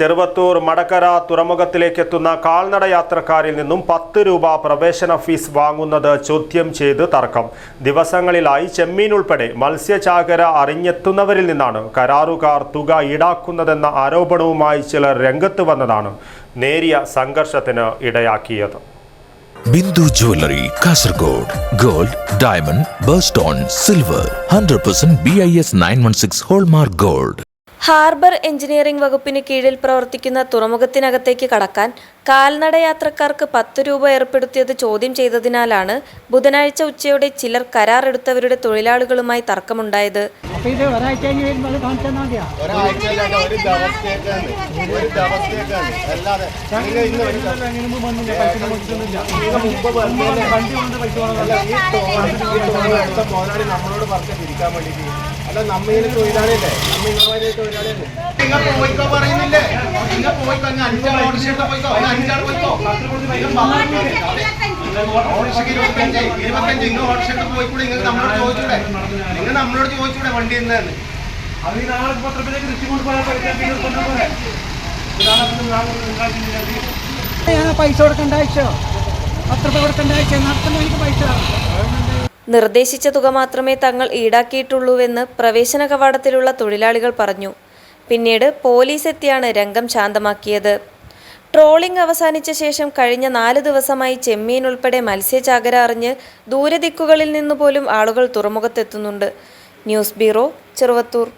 ചെറുവത്തൂർ മടക്കര തുറമുഖത്തിലേക്ക് എത്തുന്ന കാൽനട യാത്രക്കാരിൽ നിന്നും പത്ത് രൂപ പ്രവേശന ഫീസ് വാങ്ങുന്നത് ചോദ്യം ചെയ്ത് തർക്കം. ദിവസങ്ങളിലായി ചെമ്മീൻ ഉൾപ്പെടെ മത്സ്യചാകര അറിഞ്ഞെത്തുന്നവരിൽ നിന്നാണ് കരാറുകാർ തുക ഈടാക്കുന്നതെന്ന ആരോപണവുമായി ചിലർ രംഗത്ത് വന്നതാണ് നേരിയ സംഘർഷത്തിന് ഇടയാക്കിയത്. Bindu jewellery Kasaragod gold diamond birthstone silver hundred percent B I S nine one six hallmark gold. Harbour engineering വകുപ്പിന് കീഴിൽ പ്രവർത്തിക്കുന്ന തുറമുഖത്തിനകത്തേക്ക് കടക്കാൻ കാൽനട യാത്രക്കാർക്ക് പത്ത് രൂപ ഏർപ്പെടുത്തിയത് ചോദ്യം ചെയ്തതിനാലാണ് ബുധനാഴ്ച ഉച്ചയോടെ ചിലർ കരാർ എടുത്തവരുടെ തൊഴിലാളികളുമായി തർക്കമുണ്ടായത്? അല്ല, ഈ തോണി- ഈ തോണി എടുത്ത മുതലാളി നമ്മളോട് പറഞ്ഞ പിരിക്കാൻ വേണ്ടിയിട്ട്. അല്ല നമ്മ ഇതിന് തൊഴിലാളിയല്ലേ? നമ്മ പോയിക്കോ പോയിക്കോ നമ്മളോട് ചോദിച്ചൂടെ നമ്മളോട് ചോദിച്ചൂടെ വണ്ടി ഞാൻ പൈസ കൊടുക്കേണ്ട ആവശ്യമോ പത്ത് രൂപ കൊടുക്കേണ്ട ആവശ്യം നടത്തുന്ന എനിക്ക് പൈസ നിർദ്ദേശിച്ച തുക മാത്രമേ തങ്ങൾ ഈടാക്കിയിട്ടുള്ളൂവെന്ന് പ്രവേശന കവാടത്തിലുള്ള തൊഴിലാളികൾ പറഞ്ഞു. പിന്നീട് പോലീസ് എത്തിയാണ് രംഗം ശാന്തമാക്കിയത്. ട്രോളിംഗ് അവസാനിച്ച ശേഷം കഴിഞ്ഞ നാല് ദിവസമായി ചെമ്മീൻ ഉൾപ്പെടെ മത്സ്യചാകര അറിഞ്ഞ് ദൂരദിക്കുകളിൽ നിന്നുപോലും ആളുകൾ തുറമുഖത്തെത്തുന്നുണ്ട്. News bureau Cheruvathur.